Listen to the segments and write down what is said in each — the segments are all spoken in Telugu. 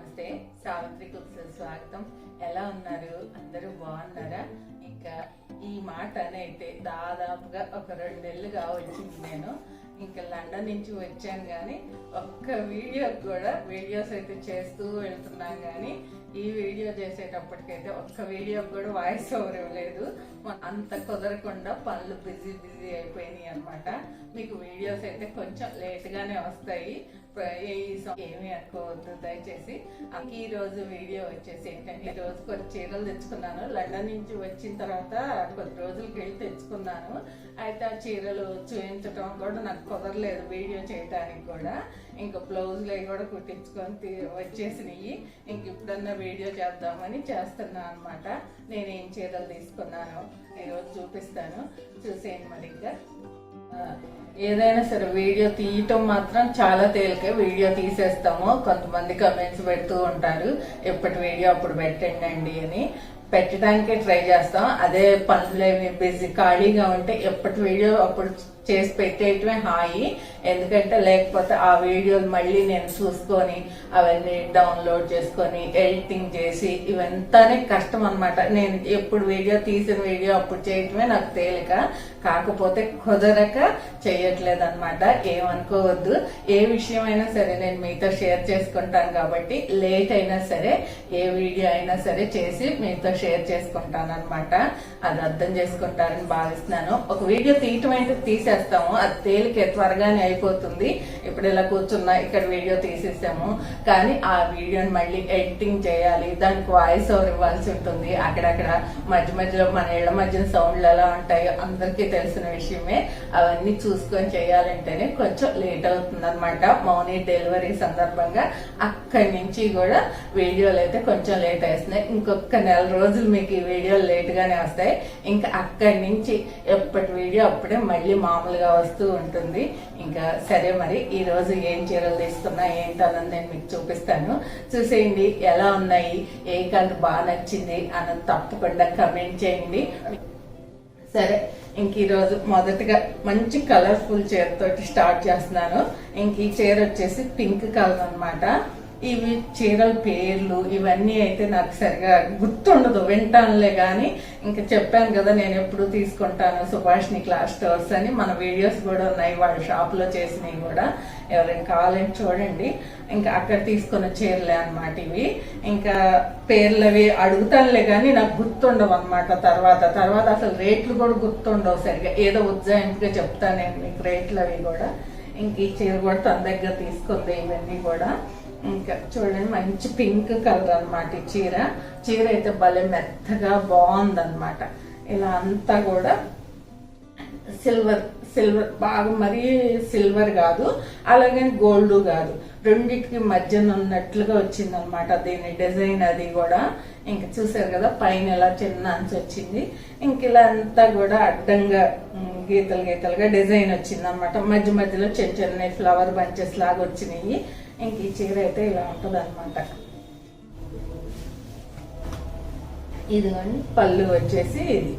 నమస్తే. సావిత్రి కుక్స్ స్వాగతం. ఎలా ఉన్నారు? అందరూ బాగున్నారా? ఇంకా ఈ మాట అనైతే దాదాపుగా ఒక రెండు నెలలుగా వచ్చింది నేను. ఇంకా లండన్ నుంచి వచ్చాను కానీ ఒక్క వీడియో కూడా వీడియోస్ అయితే చేస్తూ వెళ్తున్నాం కానీ ఈ వీడియో చేసేటప్పటికైతే ఒక్క వీడియో కూడా వాయిస్ ఓవర్ ఇవ్వలేదు. అంత కుదరకుండా పనులు బిజీ బిజీ అయిపోయినాయి అనమాట మీకు వీడియోస్ అయితే కొంచెం లేట్గానే వస్తాయి. ప్ర- ఈ అనుకోవద్దు దయచేసి అక్క ఈ రోజు వీడియో వచ్చేసి ఏంటంటే ఈ రోజు కొన్ని చీరలు తెచ్చుకున్నాను. లండన్ నుంచి వచ్చిన తర్వాత కొద్ది రోజులకి వెళ్ళి తెచ్చుకున్నాను. అయితే ఆ చీరలు చూపించడం కూడా నాకు కుదరలేదు వీడియో చేయడానికి కూడా. ఇంకా బ్లౌజులు అవి కూడా కుట్టించుకొని వచ్చేసినాయి. ఇంక ఇప్పుడన్నా వీడియో చేద్దామని చేస్తున్నాను అనమాట నేను ఏం చీరలు తీసుకున్నాను ఈరోజు చూపిస్తాను. చూసేయండి మరి ఇంకా. ఏదైనా సరే వీడియో తీయటం మాత్రం చాలా తేలికే. వీడియో తీసేస్తాము. కొంతమంది కమెంట్స్ పెడుతూ ఉంటారు. ఎప్పటి వీడియో అప్పుడు పెట్టండి అని. పెట్టడానికే ట్రై చేస్తాం. అదే పనులేమి బిజీ ఖాళీగా ఉంటే ఎప్పటి వీడియో అప్పుడు చేసి పెట్టేయటమే హాయి. ఎందుకంటే లేకపోతే ఆ వీడియోలు మళ్ళీ నేను చూసుకొని అవన్నీ డౌన్లోడ్ చేసుకొని ఎడిటింగ్ చేసి ఇవంతానే కష్టం అనమాట నేను ఎప్పుడు వీడియో తీసిన వీడియో అప్పుడు చేయటమే నాకు తేలిక. కాకపోతే కుదరక చేయట్లేదు అనమాట ఏమనుకోవద్దు. ఏ విషయమైనా సరే నేను మీతో షేర్ చేసుకుంటాను కాబట్టి లేట్ అయినా సరే ఏ వీడియో అయినా సరే చేసి మీతో షేర్ చేసుకుంటాను అనమాట అది అర్థం చేసుకుంటారని భావిస్తున్నాను. ఒక వీడియో తీయటం అయితే తీసేస్తాను. చేస్తాము. అది తేలికే త్వరగానే అయిపోతుంది. ఇప్పుడు ఇలా కూర్చున్నా ఇక్కడ వీడియో తీసేసాము. కానీ ఆ వీడియోని మళ్ళీ ఎడిటింగ్ చేయాలి. దానికి వాయిస్ ఓవర్ ఇవ్వాల్సి ఉంటుంది. అక్కడక్కడ మధ్య మధ్యలో మన ఇళ్ళ మధ్యన సౌండ్లు ఎలా ఉంటాయో అందరికీ తెలిసిన విషయమే. అవన్నీ చూసుకొని చేయాలంటేనే కొంచెం లేట్ అవుతుంది అనమాట మౌని డెలివరీ సందర్భంగా అక్కడి నుంచి కూడా వీడియోలు అయితే కొంచెం లేట్ వేస్తున్నాయి ఇంకొక నెల రోజులు మీకు ఈ వీడియోలు లేట్ గానే వస్తాయి. ఇంకా అక్కడి నుంచి ఎప్పటి వీడియో అప్పుడే మళ్ళీ మామూలుగా వస్తూ ఉంటుంది. ఇంకా సరే మరి ఈ రోజు ఏం చీరలు తీసుకున్నా ఏంటన్నది నేను మీకు చూపిస్తాను. చూసేయండి ఎలా ఉన్నాయి ఏ కలర్ బాగా నచ్చింది అన్నది తప్పకుండా కమెంట్ చేయండి. సరే ఇంక ఈరోజు మొదటగా మంచి కలర్ఫుల్ చీరతోటి స్టార్ట్ చేస్తున్నాను. ఇంక ఈ చీర వచ్చేసి పింక్ కలర్ అన్నమాట. ఇవి చీరల పేర్లు ఇవన్నీ అయితే నాకు సరిగా గుర్తుండదు. వింటానులే కానీ ఇంకా చెప్పాను కదా నేను ఎప్పుడు తీసుకుంటాను సుభాష్ని క్లాస్ స్టోర్స్ అని. మన వీడియోస్ కూడా ఉన్నాయి వాళ్ళ షాప్లో చేసినవి కూడా. ఎవరైనా కావాలని చూడండి. ఇంకా అక్కడ తీసుకున్న చీరలే అన్నమాట ఇవి. ఇంకా పేర్లు అడుగుతానులే కానీ నాకు గుర్తుండవు అనమాట తర్వాత. తర్వాత అసలు రేట్లు కూడా గుర్తుండవు సరిగా. ఏదో ఉజ్జాయింపుగా చెప్తాను నేను మీకు రేట్లు అవి కూడా. ఇంక ఈ చీర కూడా తన దగ్గర తీసుకుంది ఇవన్నీ కూడా. ఇంకా చూడండి మంచి పింక్ కలర్ అన్నమాట ఈ చీర. చీర అయితే భలే మెత్తగా బాగుందన్నమాట. ఇలా అంతా కూడా సిల్వర్ సిల్వర్ బాగా మరీ సిల్వర్ కాదు అలాగే గోల్డ్ కాదు. రెండిటికి మధ్యన ఉన్నట్లుగా వచ్చింది అనమాట దీని డిజైన్ అది కూడా. ఇంక చూసారు కదా పైన ఇలా చిన్న అంచు వచ్చింది. ఇంక ఇలా అంతా కూడా అడ్డంగా గీతలు గీతలుగా డిజైన్ వచ్చింది అనమాట మధ్య మధ్యలో చిన్న చిన్న ఫ్లవర్ బంచెస్ లాగా వచ్చినాయి. ఇంక ఈ చీర అయితే ఇలా ఉంటుంది అనమాట ఇదిగోండి పళ్ళు వచ్చేసి ఇది.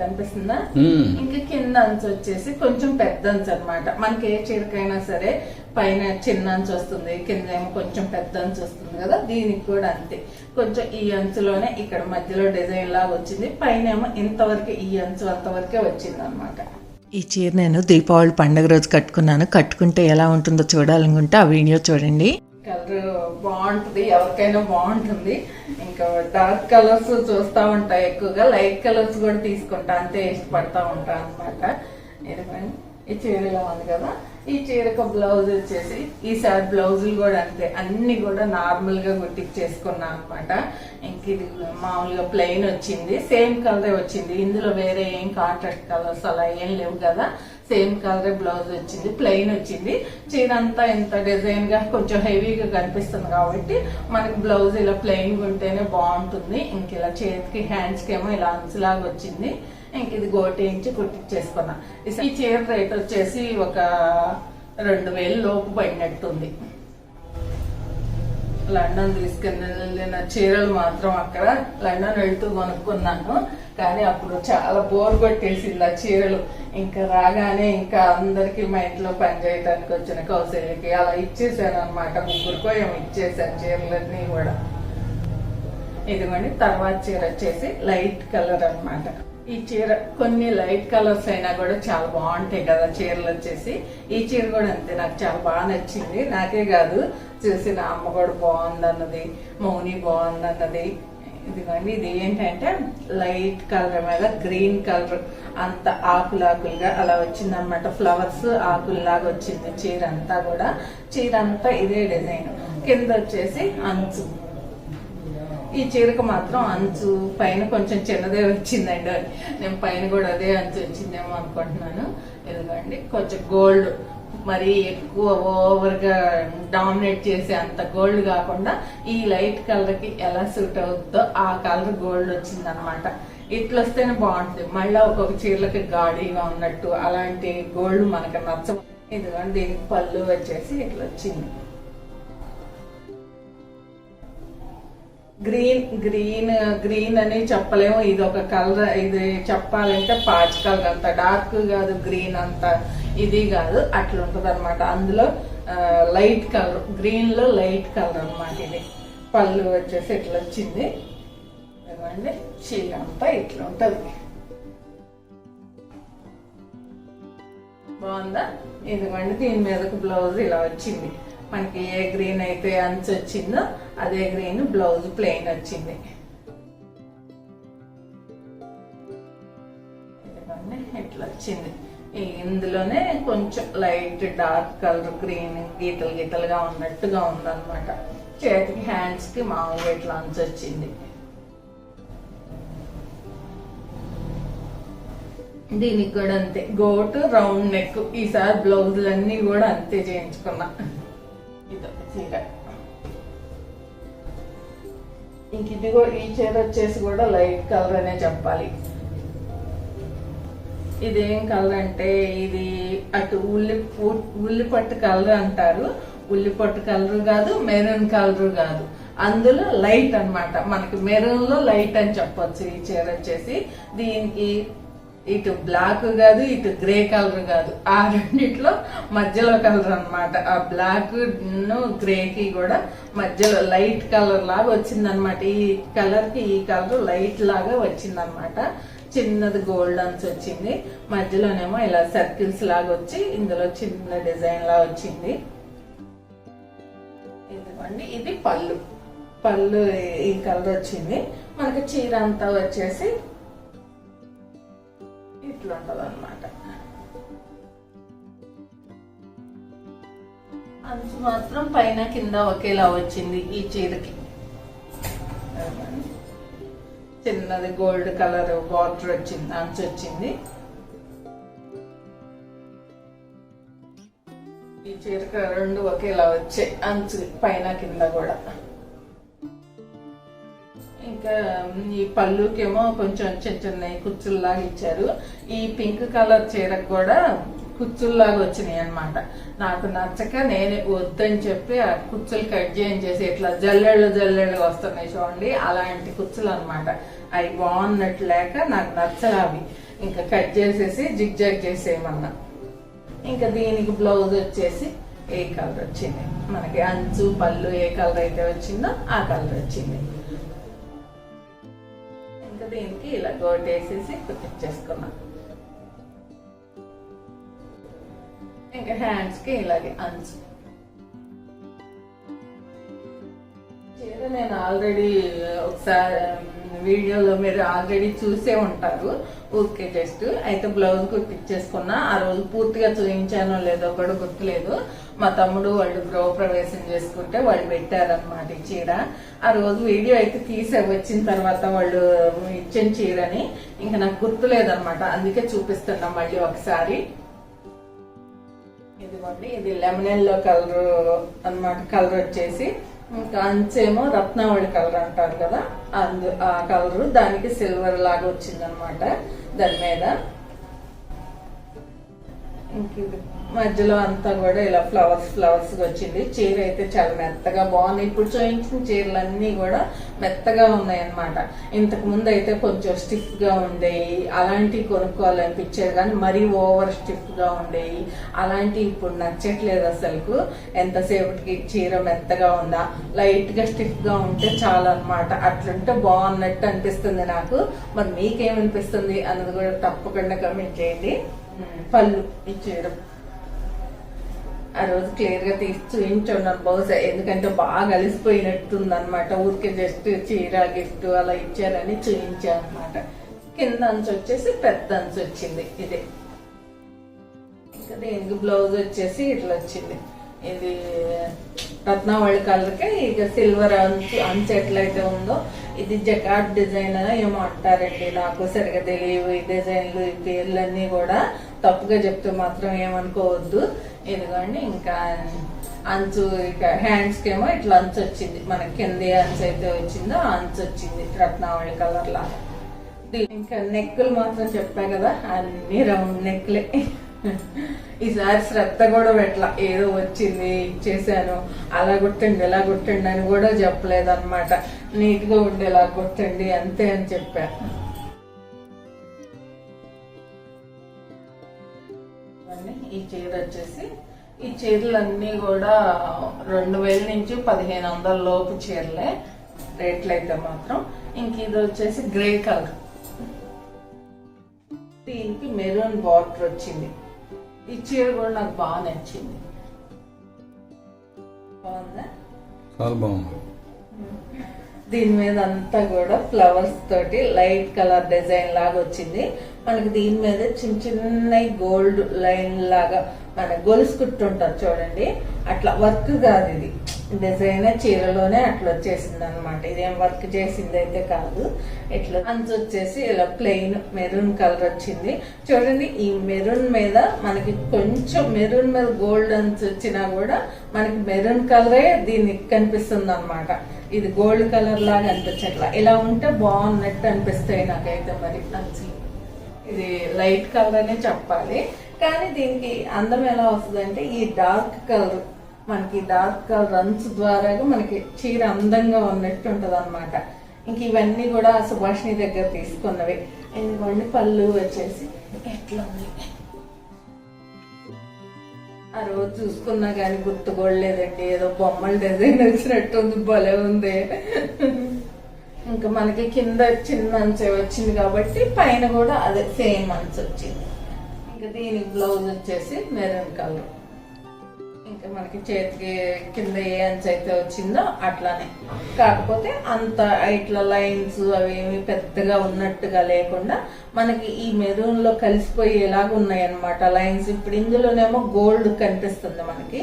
కనిపిస్తుందా. ఇంకా కింద అంచు వచ్చేసి కొంచెం పెద్ద అంచు అనమాట మనకి ఏ చీరకైనా సరే పైన చిన్న అంచు వస్తుంది కింద ఏమో కొంచెం పెద్ద అంచు వస్తుంది కదా దీనికి కూడా అంతే. కొంచెం ఈ అంచులోనే ఇక్కడ మధ్యలో డిజైన్ లాగా వచ్చింది పైన ఏమో ఇంతవరకు ఈ అంచు అంతవరకే వచ్చింది అనమాట ఈ చీర నేను దీపావళి పండుగ రోజు కట్టుకున్నాను. కట్టుకుంటే ఎలా ఉంటుందో చూడాలనుకుంటే ఆ వీడియో చూడండి. కలర్ బాగుంటుంది ఎవరికైనా బాగుంటుంది. ఇంకా డార్క్ కలర్స్ చూస్తూ ఉంటా ఎక్కువగా. లైట్ కలర్స్ కూడా తీసుకుంటా. అంతే ఇష్టపడతా ఉంటా అనమాట ఈ చీరలో ఉంది కదా. ఈ చీరకు బ్లౌజ్ వచ్చేసి ఈసారి బ్లౌజులు కూడా అంతే. అన్ని కూడా నార్మల్గా కుట్టించేసుకున్నా అనమాట ఇంక ఇది మామూలుగా ప్లెయిన్ వచ్చింది. సేమ్ కలరే వచ్చింది. ఇందులో వేరే ఏం కాంట్రాక్ట్ కలర్స్ అలా ఏం లేవు కదా. సేమ్ కలర్ బ్లౌజ్ వచ్చింది ప్లెయిన్ వచ్చింది. చీర అంతా ఎంత డిజైన్గా కొంచెం హెవీగా కనిపిస్తుంది కాబట్టి మనకి బ్లౌజ్ ఇలా ప్లెయిన్ ఉంటేనే బాగుంటుంది. ఇంక ఇలా చేతికి హ్యాండ్స్కి ఏమో ఇలా అంచులాగా వచ్చింది. ఇంక ఇది గోటేయించి కుట్టించేసుకున్నా ఈ చీర రేట్ వచ్చేసి ఒక రెండు వేలు లోపు పడినట్టుంది. లండన్ తీసుకెళ్ళి వెళ్ళిన చీరలు మాత్రం అక్కడ లండన్ వెళ్తూ కొనుక్కున్నాను. కానీ అప్పుడు చాలా బోర్ కొట్టేసింది ఆ చీరలు. ఇంకా రాగానే ఇంకా అందరికి మా ఇంట్లో పని చేయడానికి వచ్చిన కౌశల్యకి అలా ఇచ్చేసాను అనమాట ముగ్గురికో ఏమి ఇచ్చేసాను చీరలన్నీ కూడా. ఇదిగోండి తర్వాత చీర వచ్చేసి లైట్ కలర్ అనమాట ఈ చీర కొన్ని లైట్ కలర్స్ అయినా కూడా చాలా బాగుంటాయి కదా చీరలు వచ్చేసి. ఈ చీర కూడా అంతే నాకు చాలా బాగా నచ్చింది. నాకే కాదు చూసిన అమ్మ కూడా బాగుంది అన్నది మౌని బాగుందన్నది. ఇదిగోండి ఇది ఏంటంటే లైట్ కలర్ మీద గ్రీన్ కలర్. అంత ఆకులాకులుగా అలా వచ్చిందనమాట ఫ్లవర్స్ ఆకుల్లాగా వచ్చింది చీర అంతా కూడా. చీర అంతా ఇదే డిజైన్. కింద వచ్చేసి అంచు. ఈ చీరకు మాత్రం అంచు పైన కొంచెం చిన్నదే వచ్చిందండి నేను పైన కూడా అదే అంచు వచ్చిందేమో అనుకుంటున్నాను. ఎందుకండి కొంచెం గోల్డ్. మరి ఎక్కువ ఓవర్గా డామినేట్ చేసే అంత గోల్డ్ కాకుండా ఈ లైట్ కలర్కి ఎలా సూట్ అవుతుందో ఆ కలర్ గోల్డ్ వచ్చింది అనమాట ఇట్లా వస్తేనే బాగుంటుంది. మళ్ళీ ఒక్కొక్క చీరలకి గాడీగా ఉన్నట్టు అలాంటి గోల్డ్ మనకు నచ్చ ఇదిగోండి దీనికి పళ్ళు వచ్చేసి ఇట్లా వచ్చింది. గ్రీన్ గ్రీన్ గ్రీన్ అని చెప్పలేము. ఇది ఒక కలర్ ఇది చెప్పాలంటే పాచ్ కలర్ అంత డార్క్ కాదు గ్రీన్ అంత. ఇది కాదు అట్లా ఉంటుంది అనమాట అందులో లైట్ కలర్ గ్రీన్లో లైట్ కలర్ అనమాట ఇది. పళ్ళు వచ్చేసి ఇట్లా వచ్చింది. ఇదిగోండి చీర అంతా ఇట్లా ఉంటుంది. బాగుందా? ఇదిగోండి దీని మీదకు బ్లౌజ్ ఇలా వచ్చింది. మనకి ఏ గ్రీన్ అయితే అంచు వచ్చిందో అదే గ్రీన్ బ్లౌజ్ ప్లెయిన్ వచ్చింది. ఇట్లా వచ్చింది. ఈ ఇందులోనే కొంచెం లైట్ డార్క్ కలర్ గ్రీన్ గీతలు గీతలుగా ఉన్నట్టుగా ఉందన్నమాట. చేతికి హ్యాండ్స్కి మామూలుగా ఇట్లా అంచు వచ్చింది. దీనికి కూడా అంతే. గోటు రౌండ్ నెక్ ఈసారి బ్లౌజులన్నీ కూడా అంతే చేయించుకున్నా. ఇంకా. ఇంక ఇది కూడా ఈ చీర వచ్చేసి కూడా లైట్ కలర్ అనే చెప్పాలి. ఇదేం కలర్ అంటే ఇది అటు ఉల్లి ఉల్లి పట్టు కలర్ అంటారు. ఉల్లి పట్టు కలర్ కాదు మెరూన్ కలర్ కాదు. అందులో లైట్ అన్నమాట. మనకి మెరూన్లో లైట్ అని చెప్పొచ్చు ఈ చీర వచ్చేసి. దీనికి ఇటు బ్లాక్ కాదు ఇటు గ్రే కలర్ కాదు. ఆ రెండిట్లో మధ్యలో కలర్ అనమాట ఆ బ్లాక్ గ్రే కి కూడా మధ్యలో లైట్ కలర్ లాగా వచ్చిందనమాట ఈ కలర్కి ఈ కలర్ లైట్ లాగా వచ్చిందనమాట చిన్నది గోల్డ్ అన్స్ వచ్చింది. మధ్యలోనేమో ఇలా సర్కిల్స్ లాగా వచ్చి ఇందులో చిన్న డిజైన్ లా వచ్చింది. ఇదిగోండి ఇది పళ్ళు. పళ్ళు ఈ కలర్ వచ్చింది. మనకి చీర అంతా వచ్చేసి ఇట్లా ఉంటుంది అనమాట అంచు మాత్రం పైన కింద ఒకేలా వచ్చింది ఈ చీరకి. చిన్నది గోల్డ్ కలర్ బార్డర్ వచ్చింది అంచు వచ్చింది. ఈ చీరకి రెండు ఒకేలా వచ్చాయి అంచు పైన కింద కూడా. ఇంకా ఈ పళ్ళుకేమో కొంచెం చిన్న చిన్న కుచ్చుల్లాగా ఇచ్చారు. ఈ పింక్ కలర్ చీరకు కూడా కుచ్చుల్లాగా వచ్చినాయి అన్నమాట. నాకు నచ్చక నేనే వద్దని చెప్పి ఆ కుచ్చులు కట్ చేయించేసి ఇట్లా జల్లెళ్ళు జల్లెళ్ళు వస్తున్నాయి చూడండి అలాంటి కుచ్చులు అనమాట అవి బాగున్నట్టు లేక నాకు నచ్చలు అవి. ఇంకా కట్ చేసేసి జిగ్ జాగ్ చేసేయమన్నా. ఇంకా దీనికి బ్లౌజ్ వచ్చేసి ఏ కలర్ వచ్చింది? మనకి అంచు పళ్ళు ఏ కలర్ అయితే వచ్చిందో ఆ కలర్ వచ్చింది. దీనికి ఇలా గోటేసేసి కుట్టించేసుకున్నాం. ఇంకా హ్యాండ్స్కి ఇలాగే అంచు. చీర నేను ఆల్రెడీ ఒకసారి వీడియోలో మీరు ఆల్రెడీ చూసే ఉంటారు. ఓకే జస్ట్ అయితే బ్లౌజ్ కుట్టించేసుకున్నా ఆ రోజు పూర్తిగా చూపించానో లేదో కూడా గుర్తులేదు. మా తమ్ముడు వాళ్ళు గృహ ప్రవేశం చేసుకుంటే వాళ్ళు పెట్టారనమాట ఈ చీర. ఆ రోజు వీడియో అయితే తీసే వచ్చిన తర్వాత వాళ్ళు ఇచ్చిన చీరని ఇంకా నాకు గుర్తులేదన్నమాట. అందుకే చూపిస్తున్నాం మళ్ళీ ఒకసారి. ఇదిగోండి ఇది లెమన్ ఎల్లో కలర్ అన్నమాట కలర్ వచ్చేసి ఇంకా అంచేమో రత్నావళి కలర్ అంటారు కదా అందు ఆ కలరు దానికి సిల్వర్ లాగా వచ్చిందనమాట. దాని మీద మధ్యలో అంతా కూడా ఇలా ఫ్లవర్స్ ఫ్లవర్స్ వచ్చింది. చీర అయితే చాలా మెత్తగా బాగుంది. ఇప్పుడు చూపించిన చీరలు అన్నీ కూడా మెత్తగా ఉన్నాయి అన్నమాట ఇంతకు ముందు అయితే కొంచెం స్టిఫ్గా ఉండేవి అలాంటివి కొనుక్కోవాలనిపించేది కానీ మరీ ఓవర్ స్టిఫ్గా ఉండేవి అలాంటివి ఇప్పుడు నచ్చట్లేదు అసలుకు. ఎంతసేపటికి చీర మెత్తగా ఉందా? లైట్గా స్టిఫ్గా ఉంటే చాలు అనమాట అట్లుంటే బాగున్నట్టు అనిపిస్తుంది నాకు. మరి మీకేమనిపిస్తుంది అన్నది కూడా తప్పకుండా కమెంట్ చేయండి. పళ్ళు ఇచ్చేయడం. ఆ రోజు క్లియర్గా తీసి చూపించున్నాను బహుశా. ఎందుకంటే బాగా అలిసిపోయినట్టుంది అనమాట ఊరికే జస్ట్ చీర గిఫ్ట్ అలా ఇచ్చారని చూపించాను అనమాట కింద అంచు వచ్చేసి పెద్ద అంచు వచ్చింది. ఇది. ఇంకా దీనికి బ్లౌజ్ వచ్చేసి ఇట్లా వచ్చింది. ఇది రత్నావళి కలర్కి ఇక సిల్వర్ అంచు అంచు ఎట్లయితే ఉందో ఇది జకాట్ డిజైన్ అని ఏమో అంటారండి. నాకు సరిగా తెలియవు ఈ డిజైన్లు ఈ పేర్లన్నీ కూడా. తప్పుగా చెప్తే మాత్రం ఏమనుకోవద్దు. ఎందుకండి ఇంకా అంచు ఇక హ్యాండ్స్ కేమో ఇట్లా అంచు వచ్చింది. మన కింది అంచు అయితే వచ్చిందో అంచు వచ్చింది రత్నావళి కలర్ లాగా ఇంకా నెక్కులు మాత్రం చెప్పా కదా అన్ని రౌండ్ నెక్లే ఈసారి శ్రద్ధ కూడా పెట్టలా. ఏదో వచ్చింది ఇచ్చేసాను అలా కొట్టండి ఇలా కొట్టండి అని కూడా చెప్పలేదు అనమాట నీట్గా ఉండేలా కొట్టండి అంతే అని చెప్పా. ఈ చీర వచ్చేసి ఈ చీరలన్నీ కూడా రెండు వేల నుంచి పదిహేను వందల లోపు చీరలే. రేట్లు అయితే మాత్రం. ఇంక ఇది వచ్చేసి గ్రే కలర్. దీనికి మెరూన్ బార్డర్ వచ్చింది. ఈ చీర కూడా నాకు బాగా నచ్చింది. బాగుందా? చాలా బాగుంది. దీని మీద అంతా కూడా ఫ్లవర్స్ తోటి లైట్ కలర్ డిజైన్ లాగా వచ్చింది. మనకి దీని మీద చిన్న చిన్న గోల్డ్ లైన్ లాగా మన గొలుసు కుట్టుంటారు చూడండి. అట్లా వర్క్ కాదు ఇది. డిజైన్ చీరలోనే అట్లా వచ్చేసింది అనమాట ఇదేం వర్క్ చేసింది అయితే కాదు. ఇట్లా అంచు వచ్చేసి ఇలా ప్లెయిన్ మెరూన్ కలర్ వచ్చింది. చూడండి ఈ మెరూన్ మీద మనకి కొంచెం మెరూన్ మీద గోల్డ్ అంచు వచ్చినా కూడా మనకి మెరూన్ కలరే దీనికి కనిపిస్తుంది అనమాట ఇది గోల్డ్ కలర్ లాగా అనిపించట్లా. ఇలా ఉంటే బాగున్నట్టు అనిపిస్తాయి నాకైతే మరి అంచులు ఇది లైట్ కలర్ అనే చెప్పాలి. కానీ దీనికి అందం ఎలా వస్తుంది అంటే ఈ డార్క్ కలర్ మనకి డార్క్ కలర్ రన్స్ ద్వారా మనకి చీర అందంగా ఉన్నట్టు ఉంటది అనమాట ఇంక ఇవన్నీ కూడా సుభాషిణి దగ్గర తీసుకున్నవి. ఎందుకంటే పళ్ళు వచ్చేసి ఎట్లా ఉంది ఆ రోజు చూసుకున్నా కానీ గుర్తుకోలేదండి ఏదో బొమ్మల డిజైన్ వచ్చినట్టు ఉంది. భలే ఉంది. ఇంకా మనకి కింద చిన్న అంచే వచ్చింది కాబట్టి పైన కూడా అదే సేమ్ అంచు వచ్చింది. ఇంకా దీని బ్లౌజ్ వచ్చేసి మెరూన్ కలర్ ఇంకా మనకి చేతికి కింద ఏ అంచు అయితే వచ్చిందో అట్లానే. కాకపోతే అంత ఇట్లా లైన్స్ అవి పెద్దగా ఉన్నట్టుగా లేకుండా మనకి ఈ మెరూన్లో కలిసిపోయేలాగా ఉన్నాయన్నమాట. లైన్స్ ఇప్పుడు ఇందులోనేమో గోల్డ్ కనిపిస్తుంది మనకి.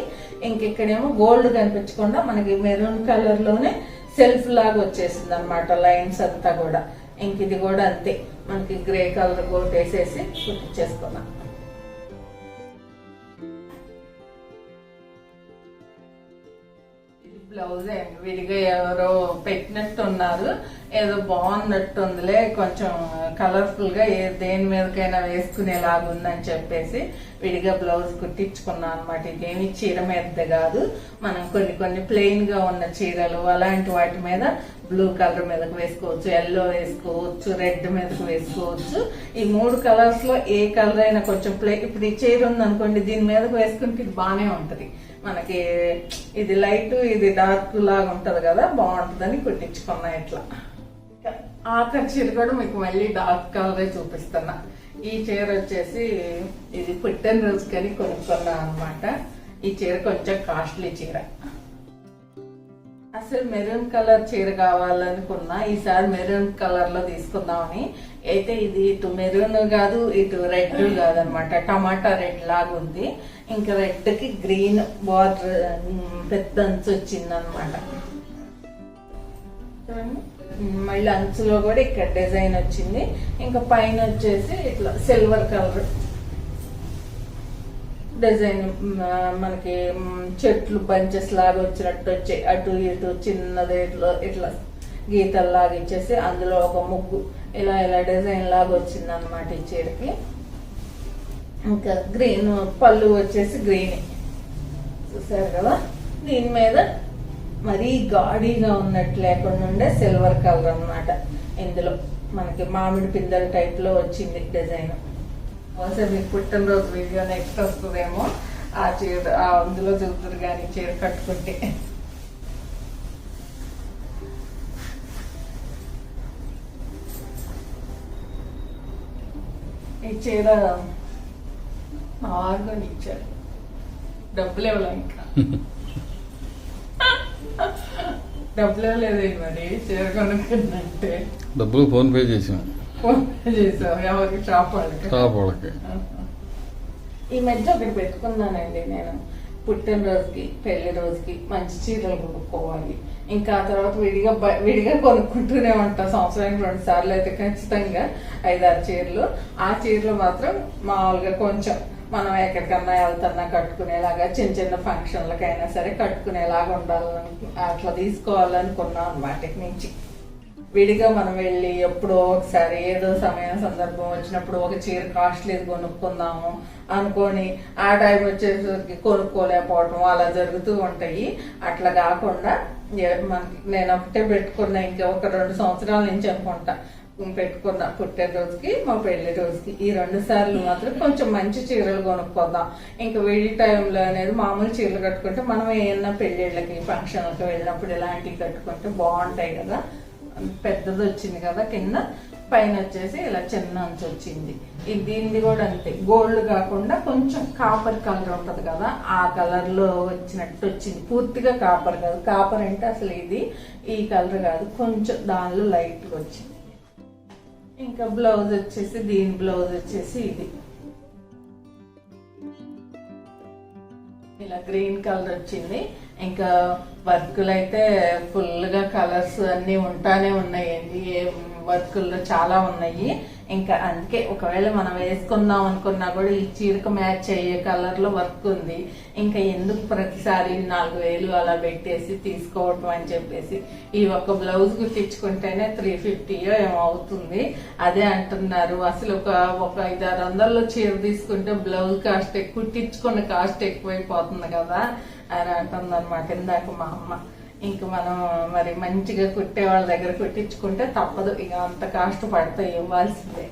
ఇంక ఇక్కడేమో గోల్డ్ కనిపించకుండా మనకి మెరూన్ కలర్లోనే సెల్ఫ్ లాగా వచ్చేసింది అనమాట లైన్స్ అంతా కూడా. ఇంక ఇది కూడా అంతే. మనకి గ్రే కలర్ కోట్ వేసేసి కుట్టించేసుకున్నాం. బ్లౌజ్ విడిగా ఎవరో పెట్టినట్టు ఉన్నారు ఏదో బాగున్నట్టు ఉందిలే కొంచెం కలర్ఫుల్గా ఏ దేని మీదకైనా వేసుకునేలాగా ఉందని చెప్పేసి విడిగా బ్లౌజ్ కుట్టించుకున్నాను అనమాట ఇదేమి చీర మీద కాదు. మనం కొన్ని కొన్ని ప్లెయిన్గా ఉన్న చీరలు అలాంటి వాటి మీద బ్లూ కలర్ మీదకి వేసుకోవచ్చు ఎల్లో వేసుకోవచ్చు రెడ్ మీదకి వేసుకోవచ్చు. ఈ మూడు కలర్స్లో ఏ కలర్ అయినా కొంచెం ప్లే ఇప్పుడు ఈ చీర ఉంది అనుకోండి దీని మీదకి వేసుకుంటే బాగానే ఉంటది. మనకి ఇది లైట్ ఇది డార్క్ లాగా ఉంటది కదా బాగుంటుందని కుట్టించుకున్నా ఇట్లా. ఆఖరి చీర కూడా మీకు మళ్ళీ డార్క్ కలరే చూపిస్తున్నా. ఈ చీర వచ్చేసి ఇది పుట్టిన రోజుకని కొనుక్కున్నా అనమాట ఈ చీర కొంచెం కాస్ట్లీ చీర. అసలు మెరూన్ కలర్ చీర కావాలనుకున్నా ఈసారి మెరూన్ కలర్లో తీసుకుందామని. అయితే ఇది ఇటు మెరూన్ కాదు ఇటు రెడ్ కాదనమాట టమాటా రెడ్ లాగా ఉంది ఇంకా రెడ్కి గ్రీన్ బార్డర్ పెద్ద అంచు వచ్చింది అనమాట మళ్ళీ అంచులో కూడా ఇక్కడ డిజైన్ వచ్చింది. ఇంకా పైన వచ్చేసి ఇట్లా సిల్వర్ కలర్ డిజైన్ మనకి చెట్లు బంచెస్ లాగా వచ్చినట్టు వచ్చి అటు ఇటు చిన్నది ఇట్లా ఇట్లా గీతల్లాగా ఇచ్చేసి అందులో ఒక ముగ్గు. ఇలా ఇలా డిజైన్ లాగా వచ్చింది అనమాట ఈ చీరకి. ఇంకా గ్రీన్ పళ్ళు వచ్చేసి గ్రీన్. చూసారు కదా? దీని మీద మరీ గాడీగా ఉన్నట్టు లేకుండా ఉండే సిల్వర్ కలర్ అన్నమాట ఇందులో. మనకి మామిడి పిందెల టైప్లో వచ్చింది డిజైన్. బహుశా మీకు పుట్టినరోజు వీడియో నెక్స్ట్ వస్తుందేమో. ఆ చీర ఆ అందులో చూద్దరు కానీ చీర కట్టుకుంటే. ఈ చీర కొని ఇచ్చారు. డబ్బులు ఇవ్వలే ఇంకా. డబ్బులు ఇవ్వలేదు మరి. చీర కొనుక్కుందంటే డబ్బులు ఫోన్ పే చేసాం. ఫోన్ పే చేసావు. ఎవరికి షాప్ వాళ్ళకి. షాప్ వాళ్ళకి. ఈ మధ్య ఒకటి పెట్టుకున్నానండి నేను. పుట్టినరోజుకి పెళ్ళి రోజుకి మంచి చీరలు కొనుక్కోవాలి. ఇంకా ఆ తర్వాత విడిగా విడిగా కొనుక్కుంటూనే ఉంటా. సంవత్సరానికి రెండు సార్లు అయితే ఖచ్చితంగా ఐదారు చీరలు. ఆ చీరలు మాత్రం మామూలుగా కొంచెం మనం ఎక్కడికన్నా వెళ్తున్నా కట్టుకునేలాగా చిన్న చిన్న ఫంక్షన్లకైనా సరే కట్టుకునేలాగా ఉండాలని అట్లా తీసుకోవాలనుకున్నాం అనమాట నుంచి. విడిగా మనం వెళ్ళి ఎప్పుడో ఒకసారి ఏదో సమయం సందర్భం వచ్చినప్పుడు ఒక చీర కాస్ట్లీది కొనుక్కుందాము అనుకొని ఆ టైం వచ్చేసరికి కొనుక్కోలేకపోవటం అలా జరుగుతూ ఉంటాయి. అట్లా కాకుండా మనకి నేను ఒకటే పెట్టుకున్నా ఇంకా ఒక రెండు సంవత్సరాల నుంచి అనుకుంటా. పెట్టుకున్నా పుట్టినరోజుకి మా పెళ్ళి రోజుకి ఈ రెండు సార్లు మాత్రం కొంచెం మంచి చీరలు కొనుక్కుందాం ఇంకా వెళ్ళి టైంలో అనేది మామూలు చీరలు కట్టుకుంటే మనం ఏమన్నా పెళ్ళిళ్ళకి ఫంక్షన్లకి వెళ్ళినప్పుడు ఇలాంటివి కట్టుకుంటే బాగుంటాయి కదా. పెద్దది వచ్చింది కదా కింద పైన వచ్చేసి ఇలా చిన్న అంచు వచ్చింది. దీనిది కూడా అంతే. గోల్డ్ కాకుండా కొంచెం కాపర్ కలర్ ఉంటది కదా ఆ కలర్లో వచ్చినట్టు వచ్చింది. పూర్తిగా కాపర్ కాదు. కాపర్ అంటే అసలు ఇది ఈ కలర్ కాదు. కొంచెం దానిలో లైట్గా వచ్చింది. ఇంకా బ్లౌజ్ వచ్చేసి దీని బ్లౌజ్ వచ్చేసి ఇది. ఇలా గ్రీన్ కలర్ వచ్చింది. ఇంకా వర్కులు అయితే ఫుల్గా కలర్స్ అన్ని ఉంటానే ఉన్నాయండి. వర్కుల్లో చాలా ఉన్నాయి. ఇంకా అందుకే ఒకవేళ మనం వేసుకుందాం అనుకున్నా కూడా ఈ చీరకు మ్యాచ్ అయ్యే కలర్లో వర్క్ ఉంది. ఇంకా ఎందుకు ప్రతిసారి నాలుగు వేలు అలా పెట్టేసి తీసుకోవటం అని చెప్పేసి ఈ ఒక్క బ్లౌజ్ కుట్టించుకుంటేనే త్రీ ఫిఫ్టీయో ఏమో అవుతుంది. అదే అంటున్నారు. అసలు ఒక ఒక ఐదారు వందల్లో చీర తీసుకుంటే బ్లౌజ్ కాస్ట్ ఎక్కువ కుట్టించుకున్న కాస్ట్ ఎక్కువైపోతుంది కదా అని అంటుంది అనమాట ఇందాక మా అమ్మ ఇంక మనం మరి మంచిగా కుట్టే వాళ్ళ దగ్గర కుట్టించుకుంటే తప్పదు. ఇక అంత కాస్ట్ పడతాయి ఇవ్వాల్సిందే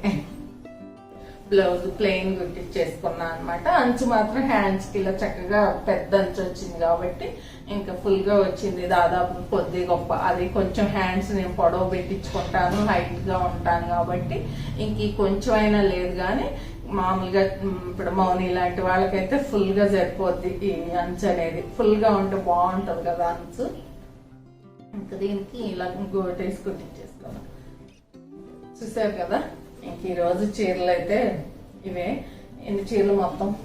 బ్లౌజ్ ప్లెయిన్ కుట్టించేసుకున్నా అనమాట అంచు మాత్రం హ్యాండ్స్కి ఇలా చక్కగా పెద్ద అంచు వచ్చింది కాబట్టి ఇంకా ఫుల్గా వచ్చింది. దాదాపు కొద్ది గొప్ప. అది కొంచెం హ్యాండ్స్ నేను పొడవు పెట్టించుకుంటాను హైట్గా ఉంటాను కాబట్టి ఇంక కొంచెం అయినా లేదు కానీ మామూలుగా ఇప్పుడు మౌని ఇలాంటి వాళ్ళకైతే ఫుల్గా సరిపోద్ది ఈ అంచు అనేది. ఫుల్గా ఉంటే బాగుంటది కదా అంచు. ఇంకా దీనికి ఇలా గోటేసి కుట్టించేసుకోవాలి చూసారు కదా? ఇంక ఈరోజు చీరలు అయితే ఇవే. ఎన్ని చీరలు మొత్తం.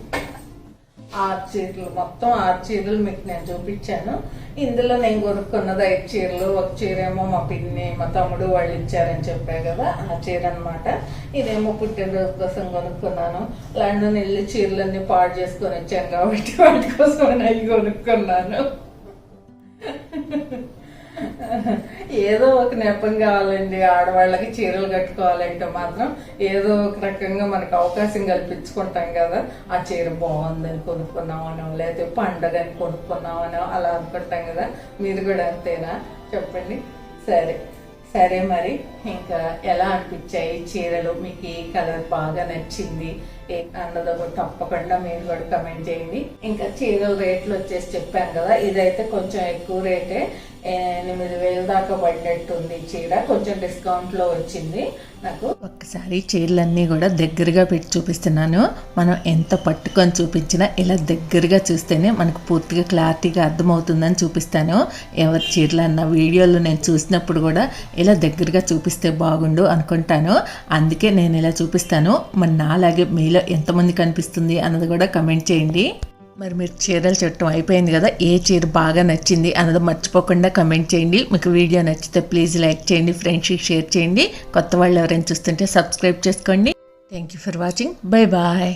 ఆరు చీరలు. మొత్తం ఆరు చీరలు మీకు నేను చూపించాను. ఇందులో నేను కొనుక్కున్నది ఐదు చీరలు ఒక చీర ఏమో మా పిన్ని మా తమ్ముడు వాళ్ళు ఇచ్చారని చెప్పా కదా ఆ చీర అనమాట ఇదేమో పుట్టినరోజు కోసం కొనుక్కున్నాను. లండన్ వెళ్ళి చీరలన్నీ పాడు చేసుకొని వచ్చాను కాబట్టి వాటి కోసం అవి కొనుక్కున్నాను. ఏదో ఒక నెపం కావాలండి. ఆడవాళ్ళకి చీరలు కట్టుకోవాలంటే మాత్రం ఏదో ఒక రకంగా మనకు అవకాశం కల్పించుకుంటాం కదా. ఆ చీర బాగుందని కొనుక్కున్నామనో లేకపోతే పండగని కొనుక్కున్నామనో అలా అనుకుంటాం కదా. మీరు కూడా అంతేనా? చెప్పండి. సరే. సరే మరి. ఇంకా ఎలా అనిపించాయి చీరలు? మీకు ఏ కలర్ బాగా నచ్చింది? ఏ అన్నదో తప్పకుండా మీరు కూడా కమెంట్ చేయండి. ఇంకా చీరల రేట్లు వచ్చేసి చెప్పాను కదా. ఇదైతే కొంచెం ఎక్కువ రేటే. ఎనిమిది వేల దాకా పడినట్టుంది చీర. కొంచెం డిస్కౌంట్లో వచ్చింది నాకు. ఒక్కసారి చీరలన్నీ కూడా దగ్గరగా పెట్టి చూపిస్తున్నాను. మనం ఎంత పట్టుకొని చూపించినా ఇలా దగ్గరగా చూస్తేనే మనకు పూర్తిగా క్లారిటీగా అర్థమవుతుందని చూపిస్తాను. ఎవరి చీరలు అన్న వీడియోలో నేను చూసినప్పుడు కూడా ఇలా దగ్గరగా చూపిస్తే బాగుండు అనుకుంటాను. అందుకే నేను ఇలా చూపిస్తాను. మరి నాలాగే మీలో ఎంతమంది కనిపిస్తుంది అన్నది కూడా కమెంట్ చేయండి. మరి మీరు చీరలు చుట్టం అయిపోయింది కదా ఏ చీర బాగా నచ్చింది అన్నది మర్చిపోకుండా కమెంట్ చేయండి. మీకు వీడియో నచ్చితే ప్లీజ్ లైక్ చేయండి ఫ్రెండ్స్కి షేర్ చేయండి. కొత్త వాళ్ళు ఎవరైనా చూస్తుంటే సబ్స్క్రైబ్ చేసుకోండి. Thank you for watching bye bye